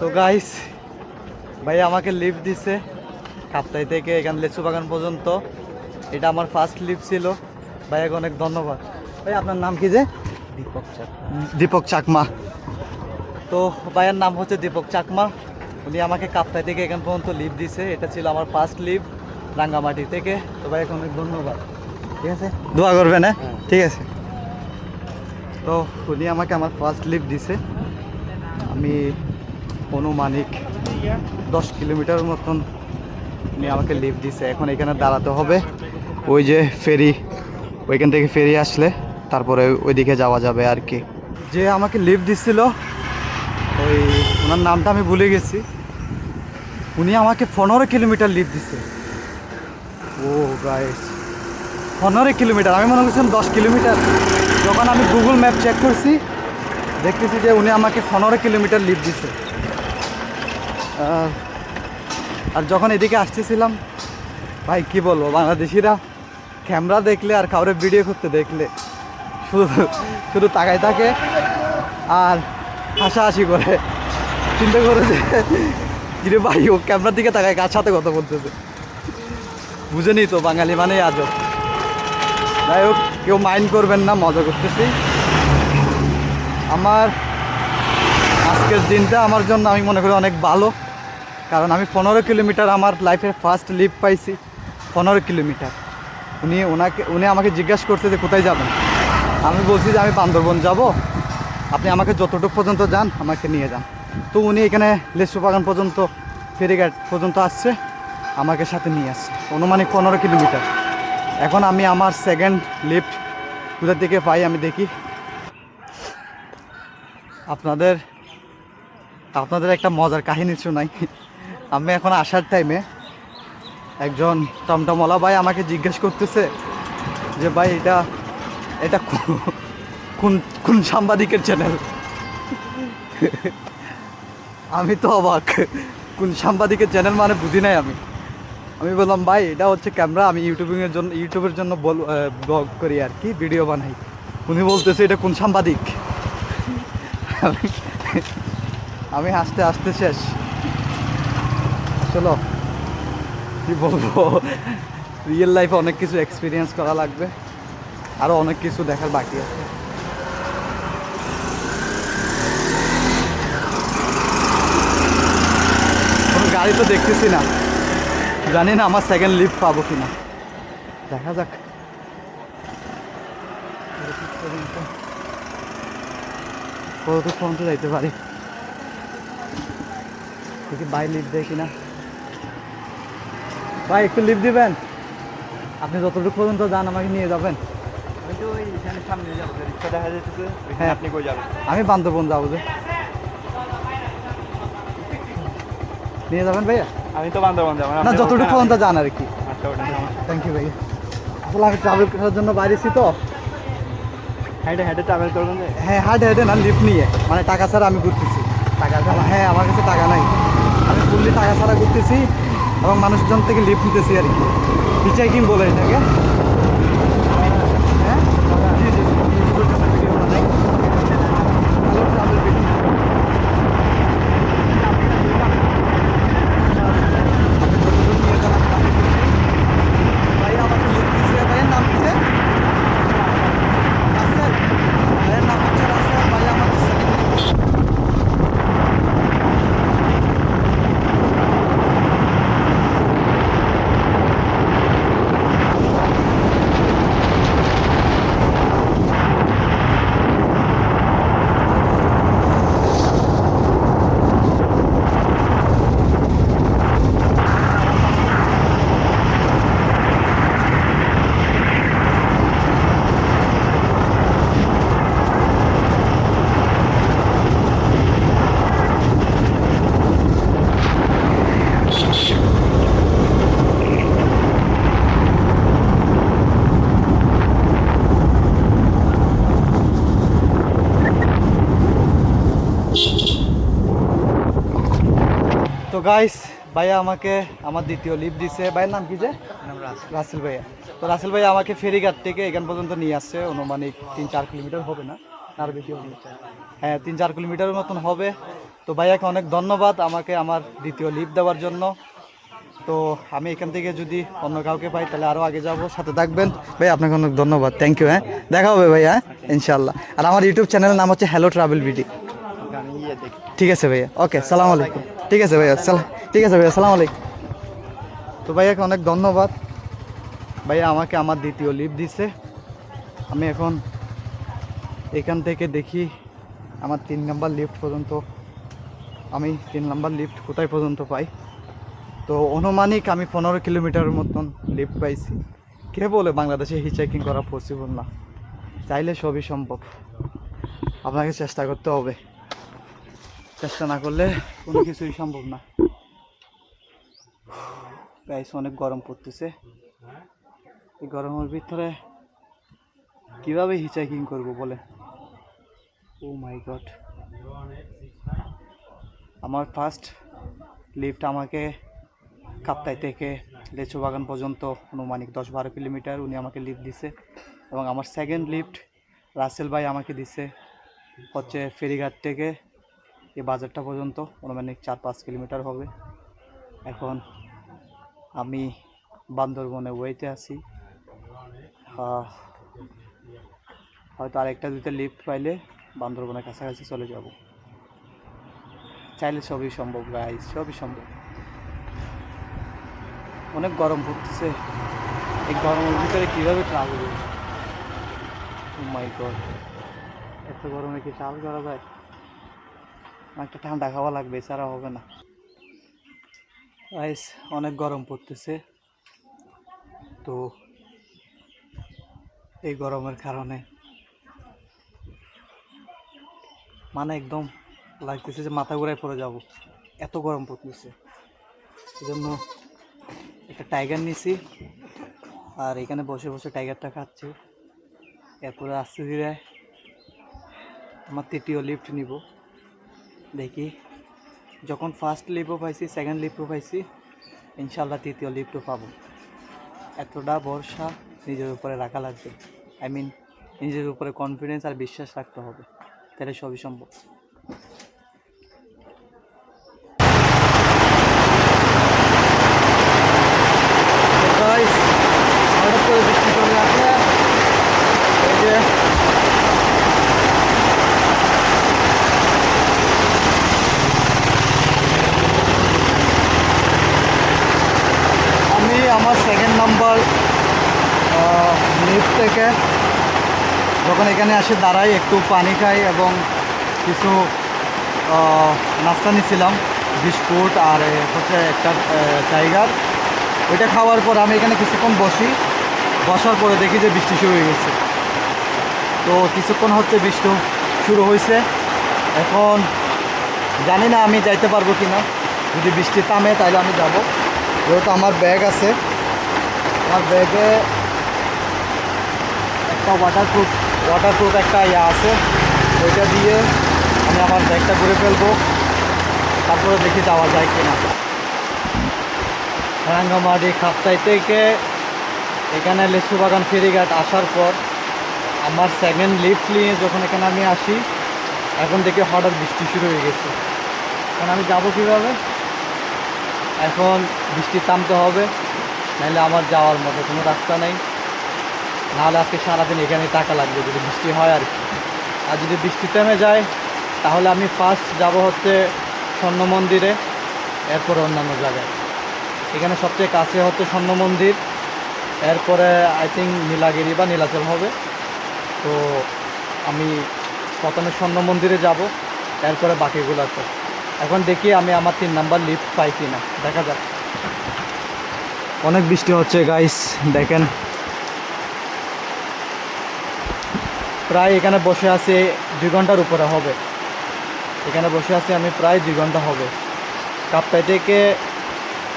তো গাইস ভাই আমাকে লিফট দিছে কাপ্তাই থেকে এখান লেচু বাগান পর্যন্ত। এটা আমার ফার্স্ট লিফট ছিল। ভাইয়াকে অনেক ধন্যবাদ। ভাই আপনার নাম কি যে? দীপক চাক দীপক চাকমা। তো ভাইয়ের নাম হচ্ছে দীপক চাকমা। উনি আমাকে কাপ্তাই থেকে এখান পর্যন্ত লিভ দিছে। এটা ছিল আমার ফার্স্ট লিভ রাঙ্গামাটি থেকে। তো ভাইয়াকে অনেক ধন্যবাদ। ঠিক আছে? দোয়া করবেন হ্যাঁ? হ্যাঁ। ঠিক আছে। তো উনি আমাকে আমার ফার্স্ট লিভ দিছে। আমি অনুমানিক দশ কিলোমিটার মতন উনি আমাকে লিভ দিছে। এখন এখানে দাঁড়াতে হবে। ওই যে ফেরি, ওইখান থেকে ফেরি আসলে তারপরে ওইদিকে যাওয়া যাবে আর কি। যে আমাকে লিভ দিছিল, ওই ওনার নামটা আমি ভুলে গেছি। উনি আমাকে পনেরো কিলোমিটার লিভ দিছে। ও গাইস পনেরো কিলোমিটার। আমি মনে করছিলাম দশ কিলোমিটার। যখন আমি গুগল ম্যাপ চেক করছি, দেখতেছি যে উনি আমাকে পনেরো কিলোমিটার লিভ দিছে। আর যখন এদিকে আসতেছিলাম, ভাই কি বলব, বাংলাদেশিরা ক্যামেরা দেখলে আর কাউরে ভিডিও করতে দেখলে শুধু শুধু তাকায় থাকে আর হাসাহাসি করে। চিন্তা করে যে, কিরে ভাই, ও ক্যামেরার দিকে তাকায়, কার সাথে কথা বলতেছে? বুঝেনি তো, বাঙালি মানে আজব যাই হোক, কেউ মাইন্ড করবেন না, মজা করতেছি। আমার আজকের দিনটা আমার জন্য আমি মনে করি অনেক ভালো। কারণ আমি পনেরো কিলোমিটার আমার লাইফের ফার্স্ট লিভ পাইছি, পনেরো কিলোমিটার। উনি ওনাকে উনি আমাকে জিজ্ঞাসা করছে যে কোথায় যাবেন? আমি বলছি যে আমি বান্দরবন যাব। আপনি আমাকে যতটুকু পর্যন্ত যান, আমাকে নিয়ে যান। তো উনি এখানে লেসু বাগান পর্যন্ত, ফেরিঘাট পর্যন্ত আসছে, আমাকে সাথে নিয়ে আসছে। অনুমানিক পনেরো কিলোমিটার। এখন আমি আমার সেকেন্ড লিফট কোথা থেকে পাই আমি দেখি। আপনাদের আপনাদের একটা মজার কাহিনী শোনাই। আমি এখন আসার টাইমে একজন টমটমওয়ালা ভাই আমাকে জিজ্ঞেস করতেছে যে, ভাই, এটা এটা কোন কোন সাংবাদিকের চ্যানেল আমি তো অবাক। কোন সাংবাদিকের চ্যানেল মানে বুঝি নাই আমি। আমি বললাম, ভাই, এটা হচ্ছে ক্যামেরা আমি ইউটিউবিংয়ের জন্য ইউটিউবের জন্য বল ব্লগ করি আর কি ভিডিও বানাই। উনি বলতেছে, এটা কোন সাংবাদিক? আমি- আমি হাসতে হাসতে শেষ। চলো। কি বলব? রিয়েল লাইফে অনেক কিছু এক্সপিরিয়েন্স করা লাগবে। আরও অনেক কিছু দেখার বাকি আছে। গাড়ি তো দেখতেছি না। জানি না আমার সেকেন্ড লিফট পাবো কি না দেখা যাক। কতদূর পর্যন্ত যাইতে পারি? দেখি বাই লিফট দেয় কিনা ভাই একটু লিফট দিবেন? আপনি যতটুকু পর্যন্ত যান আমাকে নিয়ে যাবেন। আমি হ্যাঁ। আপনি কই যাবেন? আমি বান্দরবন যাব যে। নিয়ে যাবেন ভাইয়া? আমি তো বান্ধবন যাব না যতটুকু পর্যন্ত যান আর কি। আচ্ছা থ্যাংক ইউ ভাইয়া। আসলে আমি ট্রাভেল করার জন্য বাইরেছি তো। হেঁটে হেঁটে ট্রাভেল করবেন হ্যাঁ হার্ড হেডে না লিফট নিয়ে। মানে টাকা ছাড়া আমি ঘুরতেছি। টাকা ছাড়া? হ্যাঁ আমার কাছে টাকা নাই। আমি ফুললি টাকা ছাড়া ঘুরতেছি। এবং মানুষজন থেকে লিফ্ট নিতেছি আর কি। পিচাইকিং বলে এটাকে হ্যাঁ জি জি জি, আমি ইউটিউবের জন্য ভিডিও বানাই হ্যালো ট্রাভেল ভিডিও ভাই আমাকে লিফট দিচ্ছে ভাইয়ের নাম কি যে? রাসেল ভাইয়ের নাম হচ্ছে রাসেল ভাই আমাকে second তো গাইস ভাইয়া আমাকে আমার দ্বিতীয় লিফট দিছে। ভাইয়ের নাম কি যে? রাসেল। ভাইয়া। তো রাসেল ভাইয়া আমাকে ফেরিঘাট থেকে এখান পর্যন্ত নিয়ে আসছে। অনুমানিক তিন চার কিলোমিটার হবে না? আর বেশি হবে হ্যাঁ তিন চার কিলোমিটারের মতন হবে। তো ভাইয়াকে অনেক ধন্যবাদ আমাকে আমার দ্বিতীয় লিফট দেওয়ার জন্য। তো আমি এখান থেকে যদি অন্য কাউকে পাই তাহলে আরও আগে যাব। সাথে থাকবেন। ভাই আপনাকে অনেক ধন্যবাদ। থ্যাংক ইউ হ্যাঁ। দেখা হবে ভাইয়া হ্যাঁ ইনশাল্লাহ আর আমার ইউটিউব চ্যানেলের নাম হচ্ছে হ্যালো ট্রাভেল বিডি ঠিক আছে ভাইয়া। ওকে সালাম আলাইকুম। ঠিক আছে ভাইয়া সালাম ঠিক আছে ভাইয়া, সালাম আলাইকুম। তো ভাইয়াকে অনেক ধন্যবাদ। ভাইয়া, আমাকে আমার দ্বিতীয় লিফট দিছে। আমি এখন এখান থেকে দেখি আমার তিন নাম্বার লিফট পর্যন্ত, আমি তিন নাম্বার লিফট কোথায় পর্যন্ত পাই। তো অনুমানিক আমি পনেরো কিলোমিটারের মতন লিফট পাইছি। কে বলে বাংলাদেশে হিচাইকিং করা পসিবল না? চাইলে সবই সম্ভব। আপনাকে চেষ্টা করতে হবে। চেষ্টা না করলে কোনো কিছুই সম্ভব না। গাইস অনেক গরম পড়তেছে। এই গরমের ভিতরে কীভাবে হিচাইকিং করব বলে? ও মাই গড আমার ফার্স্ট লিফট আমাকে কাপ্তাই থেকে লেচু বাগান পর্যন্ত আনুমানিক দশ বারো কিলোমিটার উনি আমাকে লিফট দিছে এবং আমার সেকেন্ড লিফট রাসেল ভাই আমাকে দিছে হচ্ছে ফেরিঘাট থেকে এই বাজারটা পর্যন্ত আনুমানিক চার পাঁচ কিলোমিটার হবে। এখন আমি বান্দরবনে ওয়েতে আছি। হয়তো আরেকটা দুটো লিফট পাইলে বান্দরবনের কাছাকাছি চলে যাব। চাইলে সবই সম্ভব গাইজ সবই সম্ভব। অনেক গরম পড়তেছে। এই গরমের ভিতরে কীভাবে ট্রাভেল মাই গড এত গরমে কি ট্রাভেল করা যায়? একটা ঠান্ডা খাওয়া লাগবে, এছাড়া হবে না। গাইস অনেক গরম পড়তেছে। তো এই গরমের কারণে মানে একদম লাগতেছে যে মাথা ঘুরায় পড়ে যাব। এত গরম পড়তেছে। এই জন্য একটা টাইগার নিছি, আর এখানে বসে বসে টাইগারটা খাচ্ছি। এরপরে আস্তে ধীরে আমার তৃতীয় লিফট নিব। দেখি। যখন ফার্স্ট লিপও পাইছি সেকেন্ড লিপও পাইছি ইনশাল্লাহ তৃতীয় লিপটও পাবো। এতটা ভরসা নিজের উপরে রাখা লাগবে। আই মিন নিজের উপরে কনফিডেন্স আর বিশ্বাস রাখতে হবে। তাহলে সবই সম্ভব Guys, হঠাৎ করে বৃষ্টি চলে আসে এই যে আমি আমার সেকেন্ড নাম্বার লিফট থেকে যখন এখানে আসে দাঁড়াই, একটু পানি খাই এবং কিছু নাস্তা নিয়েছিলাম বিস্কুট আর হচ্ছে একটা টাইগার। ওইটা খাওয়ার পর আমি এখানে কিছুক্ষণ বসি। বসার পরে দেখি যে বৃষ্টি শুরু হয়ে গেছে। তো কিছুক্ষণ হচ্ছে বৃষ্টি শুরু হয়েছে। এখন জানি না আমি যাইতে পারব কি না যদি বৃষ্টি থামে তাহলে আমি যাব। যেহেতু আমার ব্যাগ আছে, আমার ব্যাগে একটা ওয়াটারপ্রুফ ওয়াটারপ্রুফ একটা ইয়ে আছে। ওইটা দিয়ে আমি আমার ব্যাগটা ঘুরে ফেলব। তারপরে দেখি যাওয়া যায় কিনা। রাঙ্গামাটি খাপ্তাই থেকে এখানে লেচু বাগান ফেরিঘাট আসার পর আমার সেকেন্ড লিফট নিয়ে যখন এখানে আমি আসি, এখন দেখি হঠাৎ বৃষ্টি শুরু হয়ে গেছে। এখন আমি যাব কীভাবে? এখন বৃষ্টি থামতে হবে, নাহলে আমার যাওয়ার মতো কোনো রাস্তা নেই। নাহলে আজকে সারাদিন এখানে টাকা লাগবে, যদি বৃষ্টি হয় আর কি। আর যদি বৃষ্টি থেমে যায়, তাহলে আমি ফার্স্ট যাব হচ্ছে স্বর্ণ মন্দিরে, এরপরে অন্যান্য জায়গায়। এখানে সবচেয়ে কাছে হচ্ছে স্বর্ণ মন্দির, এরপরে আই থিঙ্ক নীলাগিরি বা নীলাচল হবে। তো আমি প্রথমে স্বর্ণ মন্দিরে যাব, এরপরে বাকিগুলোতে এখন দেখি আমি আমার তিন নাম্বার লিফট পাই কি না দেখা যাক। অনেক বৃষ্টি হচ্ছে গাইস দেখেন। প্রায় এখানে বসে আছি দুই ঘণ্টার উপরে হবে। এখানে বসে আছি আমি প্রায় দুই ঘণ্টা হবে। কাপ্তাই থেকে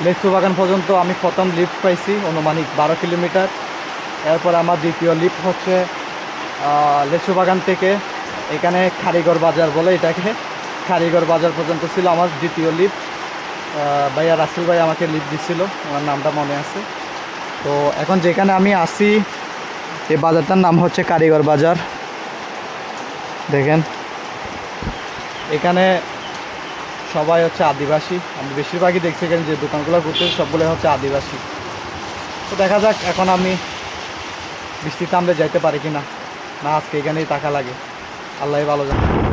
লেচু বাগান পর্যন্ত আমি প্রথম লিফট পাইছি অনুমানিক বারো কিলোমিটার। এরপর আমার দ্বিতীয় লিফট হচ্ছে লেচু বাগান থেকে। এখানে খারিগর বাজার বলে এটাকে। খারিগর বাজার পর্যন্ত ছিল আমার দ্বিতীয় লিফট। ভাইয়া রাসেল ভাই আমাকে লিফট দিছিল আমার নামটা মনে আছে। তো এখন যেখানে আমি আসি এই বাজারটার নাম হচ্ছে কারিগর বাজার। দেখেন। এখানে সবাই হচ্ছে আদিবাসী। আমি বেশিরভাগই দেখছি এখানে যে দোকানগুলো ঘুরতে সবগুলো হচ্ছে আদিবাসী। তো দেখা যাক এখন আমি বৃষ্টিতে আমরা যাইতে পারি কি না না আজকে এখানেই টাকা লাগে। আল্লাহ ভালো জানে।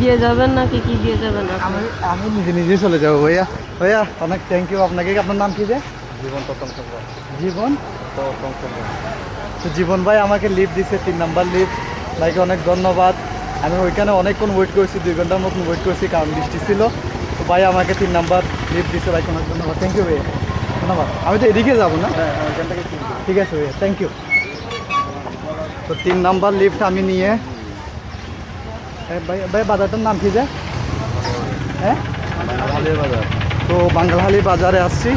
দিয়ে যাবেন নাকি কি দিয়ে যাবেন আমি আমি নিজে নিজে চলে যাব ভাইয়া। ভাইয়া অনেক থ্যাংক ইউ আপনাকে আপনার নাম কি যে? জীবন প্রথম সম্ভব জীবন? প্রথম সম্ভব তো জীবন ভাই আমাকে লিফট দিছে তিন নাম্বার লিফট ভাইকে অনেক ধন্যবাদ। আমি ওইখানে অনেকক্ষণ ওয়েট করেছি দুই ঘণ্টার মতন ওয়েট করেছি কারণ বৃষ্টি ছিল। তো ভাই আমাকে তিন নাম্বার লিফট দিছে ভাইকে অনেক ধন্যবাদ। থ্যাংক ইউ ভাইয়া। ধন্যবাদ। আমি তো এদিকে যাব না? হ্যাঁ হ্যাঁ ঠিক আছে ভাইয়া থ্যাংক ইউ তো তিন নাম্বার লিফট আমি নিয়ে ভাই ভাই, বাজারটার নাম কি যে? হ্যাঁ তো বাঙ্গালহালি বাজারে আসছি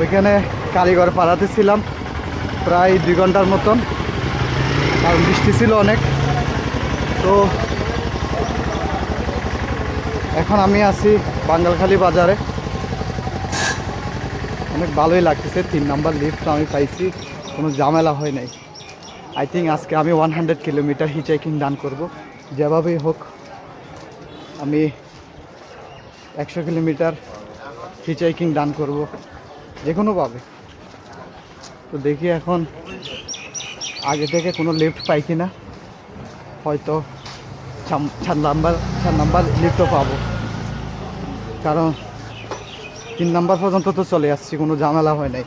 ওইখানে কারিগর পাড়াতে ছিলাম, প্রায় দুই ঘণ্টার মতন। কারণ বৃষ্টি ছিল অনেক। তো এখন আমি আছি বাঙ্গালখালি বাজারে। অনেক ভালোই লাগতেছে, তিন নাম্বার লিফট আমি পাইছি, কোনো ঝামেলা হয় নাই। আই থিঙ্ক আজকে আমি one hundred kilometre hitchhiking done করব। যেভাবেই হোক, আমি একশো কিলোমিটার হিচাইকিং ডান করব, যে কোনোভাবে। তো দেখি এখন আগে থেকে কোনো লিফট পাই কি না হয়তো চার নাম্বার চার নাম্বার লিফটও পাবো। কারণ তিন নাম্বার পর্যন্ত তো চলে আসছি, কোনো ঝামেলা হয় নাই।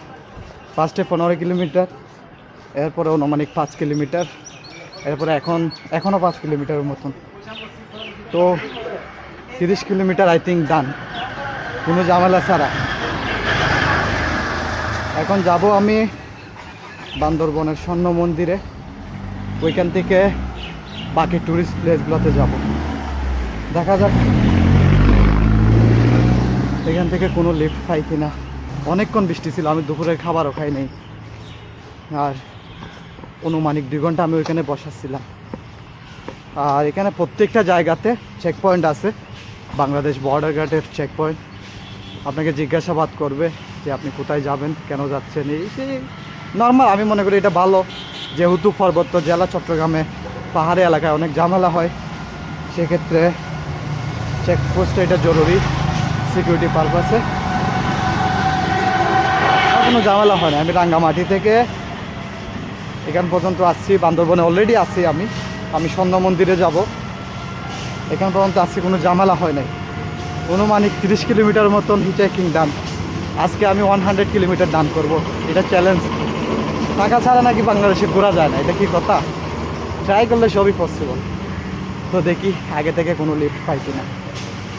ফার্স্টে পনেরো কিলোমিটার এরপরে অনুমানিক পাঁচ কিলোমিটার। এরপরে এখন এখনও পাঁচ কিলোমিটারের মতন। তো তিরিশ কিলোমিটার আই থিঙ্ক ডান কোনো ঝামেলা ছাড়া। এখন যাব আমি বান্দরবনের স্বর্ণ মন্দিরে। ওইখান থেকে বাকি ট্যুরিস্ট প্লেসগুলোতে যাব। দেখা যাক। এখান থেকে কোনো লিফট পাই কিনা। অনেকক্ষণ বৃষ্টি ছিল, আমি দুপুরের খাবারও খাই নাই। আর অনুমানিক দুই ঘণ্টা আমি ওইখানে বসাচ্ছিলাম। আর এখানে প্রত্যেকটা জায়গাতে চেক পয়েন্ট আছে। বাংলাদেশ বর্ডার গার্ডের চেক পয়েন্ট আপনাকে জিজ্ঞাসাবাদ করবে যে আপনি কোথায় যাবেন, কেন যাচ্ছেন? এই নর্মাল আমি মনে করি এটা ভালো। যেহেতু পার্বত্য জেলা, চট্টগ্রামে পাহাড়ি এলাকায় অনেক ঝামেলা হয়, সেক্ষেত্রে চেকপোস্টে এটা জরুরি সিকিউরিটি পারপাসে কোনো ঝামেলা হয় না। আমি রাঙ্গামাটি থেকে এখান পর্যন্ত আসছি, বান্দরবনে অলরেডি আছি আমি। আমি স্বর্ণ মন্দিরে যাব। এখান পর্যন্ত আসছি কোনো ঝামেলা হয় নাই। অনুমানিক তিরিশ কিলোমিটার মতন হিচাইকিং ডান আজকে আমি ওয়ান হান্ড্রেড কিলোমিটার ডান করব। এটা চ্যালেঞ্জ টাকা ছাড়া নাকি বাংলাদেশে ঘোরা যায় না, এটা কি কথা? ট্রাই করলে সবই পসিবল তো দেখি, আগে থেকে কোনো লিফট পাই কিনা।